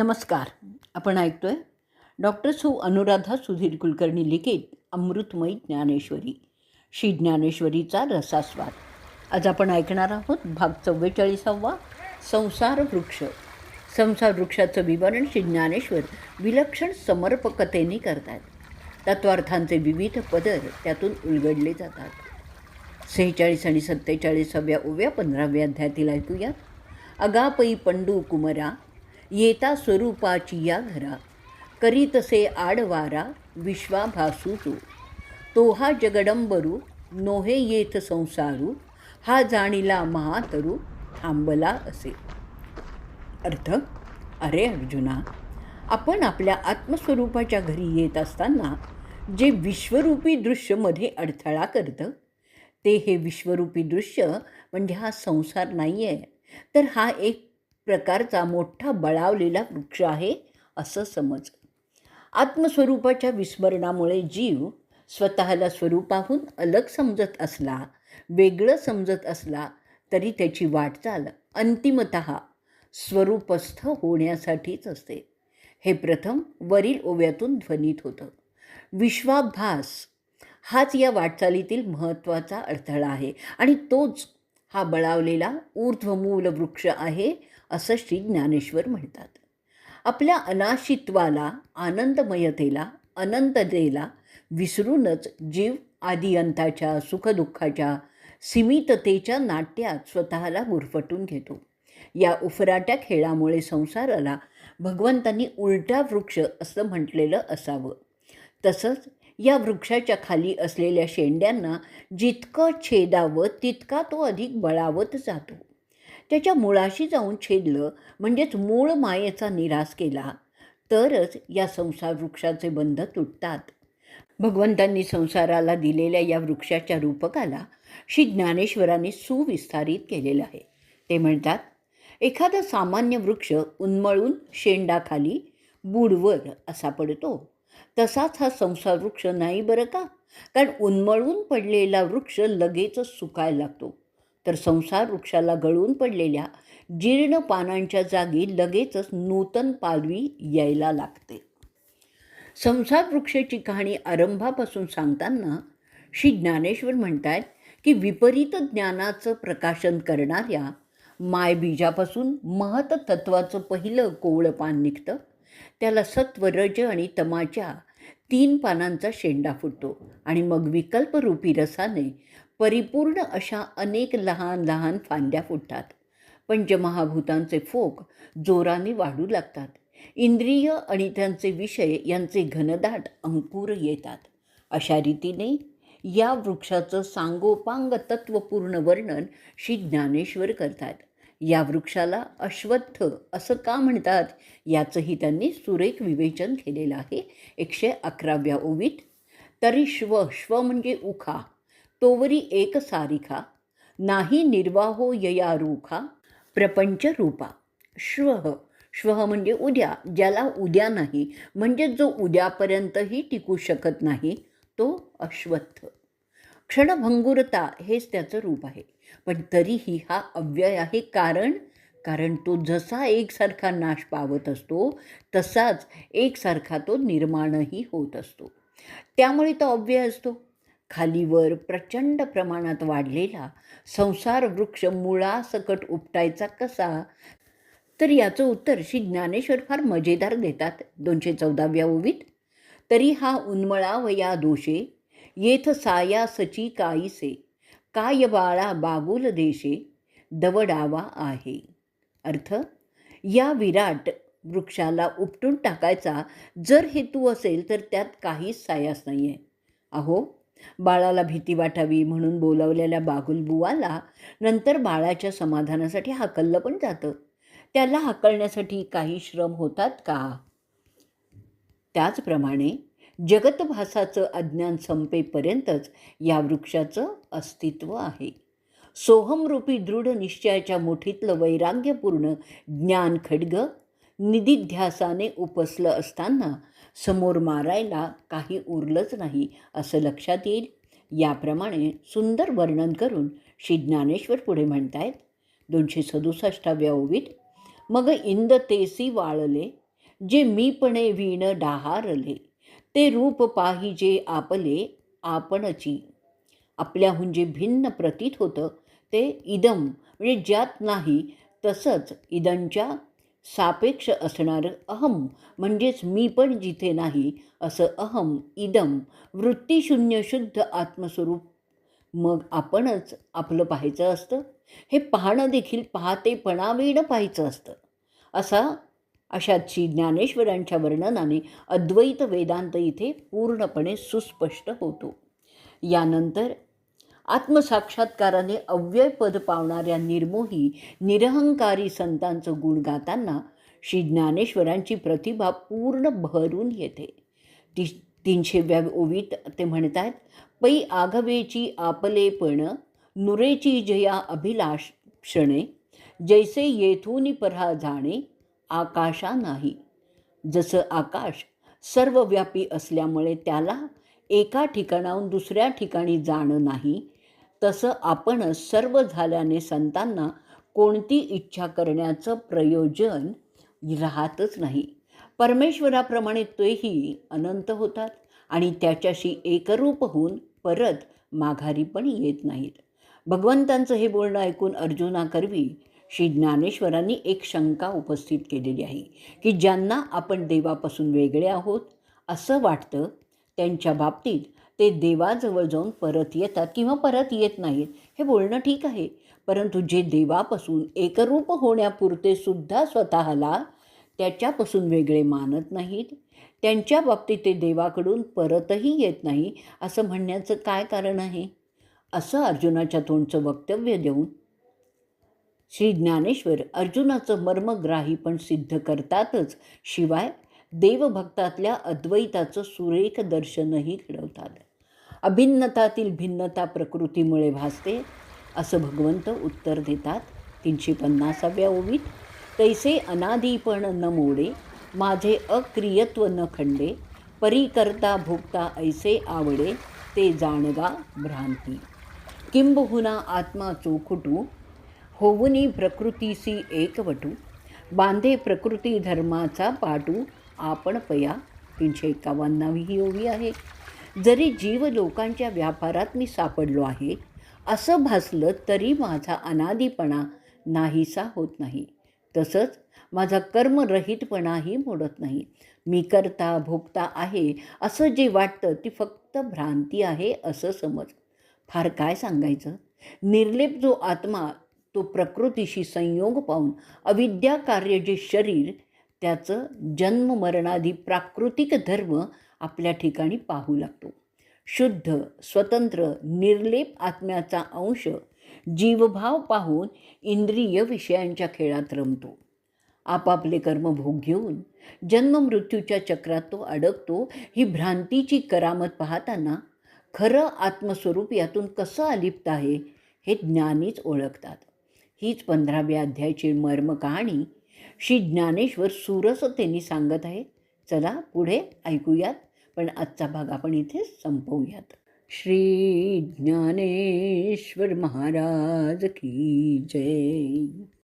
नमस्कार. आपण ऐकतोय डॉक्टर सौ अनुराधा सुधीर कुलकर्णी लिखित अमृतमयी ज्ञानेश्वरी श्री ज्ञानेश्वरीचा रसास्वाद. आज आपण ऐकणार आहोत भाग चव्वेचाळीसावा संसार वृक्ष. संसार वृक्षाचं विवरण श्री ज्ञानेश्वर विलक्षण समर्पकतेने करतात. तत्वार्थांचे विविध पदर त्यातून उलगडले जातात. सेहेचाळीस आणि सत्तेचाळीसाव्या ओव्या पंधराव्या अध्यायातील ऐकूया अगापई पंडू कुमरा येता स्वरूपाची या घरा. करीतसे आडवारा विश्वाभासू तो. हा जगडंबरू नोहे येथ संसारू हा जाणीला महातरू थांबला असे. अर्थ अरे अर्जुना आपण आपल्या आत्मस्वरूपाच्या घरी येत असताना जे विश्वरूपी दृश्यमध्ये अडथळा करतं ते हे विश्वरूपी दृश्य म्हणजे हा संसार नाही आहे तर हा एक प्रकारचा मोठा बळावलेला वृक्ष आहे असं समज. आत्मस्वरूपाच्या विस्मरणामुळे जीव स्वतःला स्वरूपाहून अलग समजत असला वेगळं समजत असला तरी त्याची वाटचाल अंतिमत स्वरूपस्थ होण्यासाठीच असते. हे प्रथम वरील ओव्यातून ध्वनित होतं. विश्वाभास हाच या वाटचालीतील महत्त्वाचा अडथळा आहे आणि तोच हा बळावलेला ऊर्ध्वमूल वृक्ष आहे असं श्री ज्ञानेश्वर म्हणतात. आपल्या अनाशित्वाला आनंदमयतेला अनंततेला विसरूनच जीव आदिअंताच्या सुखदुःखाच्या सीमिततेच्या नाट्यात स्वतःला गुरफटून घेतो. या उफराट्या खेळामुळे संसाराला भगवंतांनी उलटा वृक्ष असं म्हटलेलं असावं. तसंच या वृक्षाच्या खाली असलेल्या शेंड्यांना जितकं छेदावं तितका तो अधिक बळावत जातो. त्याच्या मुळाशी जाऊन छेदलं म्हणजेच मूळ मायेचा निराश केला. तरच या संसार वृक्षाचे बंध तुटतात. भगवंतांनी संसाराला दिलेल्या या वृक्षाच्या रूपकाला श्री ज्ञानेश्वरांनी सुविस्तारित केलेलं आहे. ते म्हणतात एखादा सामान्य वृक्ष उन्मळून शेंडाखाली बुडवर असा पडतो. तसाच हा संसार वृक्ष नाही बरं का? कारण उन्मळून पडलेला वृक्ष लगेचच सुकायला लागतो. तर संसार वृक्षाला गळून पडलेल्या जीर्ण पानांच्या जागी लगेचच नूतन पालवी यायला लागते. संसार वृक्षाची कहाणी आरंभापासून सांगताना श्री ज्ञानेश्वर म्हणतात की विपरीत ज्ञानाचं प्रकाशन करणाऱ्या मायबीजापासून महत तत्वाचं पहिलं कोवळं पान निघतं. त्याला सत्व रज आणि तमाच्या तीन पानांचा शेंडा फुटतो आणि मग विकल्परूपी रसाने परिपूर्ण अशा अनेक लहान लहान फांद्या फुटतात. पंचमहाभूतांचे फोक जोराने वाढू लागतात. इंद्रिय आणि त्यांचे विषय यांचे घनदाट अंकुर येतात. अशा रीतीने या वृक्षाचं सांगोपांग तत्वपूर्ण वर्णन श्री ज्ञानेश्वर करतात. या वृक्षाला अश्वत्थ असं का म्हणतात? याचंही त्यांनी सुरेख विवेचन केलेलं आहे. एकशे अकराव्या ओवीत. तरी श्व श्व म्हणजे उखा. तोवरी एक सारिखा नाही निर्वाहो यया रूखा प्रपंच रूपा। श्व श्व म्हणजे उद्या ज्याला उद्या नाही म्हणजे जो उद्यापर्यंतही टिकू शकत नाही तो अश्वत्थ। क्षणभंगुरता हेच त्याचं रूप आहे पण तरीही हा अव्यय आहे कारण कारण तो जसा एकसारखा नाश पावत असतो तसाच एकसारखा तो निर्माणही होत असतो। त्यामुळे तो अव्यय असतो। खालीवर प्रचंड प्रमाणात वाढलेला संसार वृक्ष मुळासकट उपटायचा कसा? तर याचं उत्तर श्री ज्ञानेश्वर फार मजेदार देतात दोनशे चौदाव्या ओवीत. तरी हा उन्मळा वया दोषे येथ साया सची काईसे काय बाळा बागुल देशे दवडावा आहे. अर्थ या विराट वृक्षाला उपटून टाकायचा जर हेतू असेल तर त्यात काहीच सायास नाही आहे अहो बाळाला भीती वाटावी म्हणून बोलावलेल्या बागुलबुवाला नंतर बाळाच्या समाधानासाठी हाकललं पण जातं. त्याला हाकलण्यासाठी काही श्रम होतात का? त्याचप्रमाणे जगतभासाचं अज्ञान संपेपर्यंतच या वृक्षाचं अस्तित्व आहे. सोहमरूपी दृढ निश्चयाच्या मुठीतलं वैराग्यपूर्ण ज्ञान खड्ग निधिध्यासाने उपसलं असताना समोर मारायला काही उरलंच नाही असं लक्षात येईल. याप्रमाणे सुंदर वर्णन करून श्री ज्ञानेश्वर पुढे म्हणतायत दोनशे सदुसष्टाव्या ओवीत मग इंद तेसी वाळले जे मीपणे वीण डाहारले ते रूप पाहिजे आपले आपणची. आपल्याहून जे भिन्न प्रतीत होतं ते इदम म्हणजे ज्यात नाही तसंच इदंच्या सापेक्ष असणारं अहम. म्हणजेच मी पण जिथे नाही असं अहम इदम वृत्तीशून्य शुद्ध आत्मस्वरूप. मग आपणच आपलं पाहायचं असतं. हे पाहणं देखील पाहतेपणावेणं पाहायचं असतं. असा अशा श्री ज्ञानेश्वरांच्या वर्णनाने अद्वैत वेदांत इथे पूर्णपणे सुस्पष्ट होतो. यानंतर आत्मसाक्षात्काराने अव्ययपद पावणाऱ्या निर्मोही निरहंकारी संतांचं गुण गाताना श्री ज्ञानेश्वरांची प्रतिभा पूर्ण भरून येते. ती तीनशेव्या ओवीत ते म्हणतात पै आघवेची आपलेपण नुरेची जया अभिलाष क्षणे जैसे येथून परा जाणे आकाशा नाही. जसं आकाश सर्वव्यापी असल्यामुळे त्याला एका ठिकाणाहून दुसऱ्या ठिकाणी जाणं नाही तसं आपणच सर्व झाल्याने संतांना कोणती इच्छा करण्याचं प्रयोजन राहतच नाही. परमेश्वराप्रमाणे तेही अनंत होतात आणि त्याच्याशी एकरूप होऊन परत माघारी पण येत नाहीत. भगवंतांचं हे बोलणं ऐकून अर्जुनाकरवी श्री ज्ञानेश्वरांनी एक शंका उपस्थित केलेली आहे की ज्यांना आपण देवापासून वेगळे आहोत असं वाटतं त्यांच्या बाबतीत ते देवाजवळ जाऊन परत येतात किंवा परत येत नाहीत हे बोलणं ठीक आहे. परंतु जे देवापासून एकरूप होण्यापुरते सुद्धा स्वतःला त्याच्यापासून वेगळे मानत नाहीत त्यांच्या बाबतीत ते देवाकडून परतही येत नाही असं म्हणण्याचं काय कारण आहे? असं अर्जुनाच्या तोंडचं वक्तव्य देऊन श्री ज्ञानेश्वर अर्जुनाचं मर्मग्राही पण सिद्ध करतातच. शिवाय देवभक्तातल्या अद्वैताचं सुरेख दर्शनही घडवतात. अभिन्नतातील भिन्नता प्रकृतीमुळे भासते असं भगवंत उत्तर देतात. तीनशे पन्नासाव्या ओवीत तैसे अनादीपण न मोडे माझे अक्रियत्व न खंडे परिकर्ता भोगता ऐसे आवडे ते जाणगा भ्रांती. किंबहुना आत्मा चोखुटू होऊनी प्रकृतीसी एकवटू बांधे प्रकृती धर्माचा पाटू आपण पया. तीनशे एकावन्नावी ही ओवी आहे. जरी जीव लोकांच्या व्यापारात मी सापडलो आहे असं भासलं तरी माझा अनादीपणा नाहीसा होत नाही. तसंच माझा कर्मरहितपणाही मोडत नाही. मी करता भोगता आहे असं जे वाटतं ती फक्त भ्रांती आहे असं समज. फार काय सांगायचं? निर्लेप जो आत्मा तो प्रकृतीशी संयोग पाहून अविद्या कार्य जे शरीर त्याचं जन्म मरणादी प्राकृतिक धर्म आपल्या ठिकाणी पाहू लागतो. शुद्ध स्वतंत्र निर्लेप आत्म्याचा अंश जीवभाव पाहून इंद्रिय विषयांच्या खेळात रमतो. आपापले कर्मभोग घेऊन जन्ममृत्यूच्या चक्रात तो अडकतो ही भ्रांतीची करामत पाहताना खरं आत्मस्वरूप यातून कसं अलिप्त आहे हे ज्ञानीच ओळखतात. हीच पंधराव्या अध्यायाची मर्म कहाणी श्री ज्ञानेश्वर सुरसतेने सांगत आहे. चला पुढे ऐकूयात. पण आजचा भाग आपण इथे संपवूयात. श्री ज्ञानेश्वर महाराज की जय.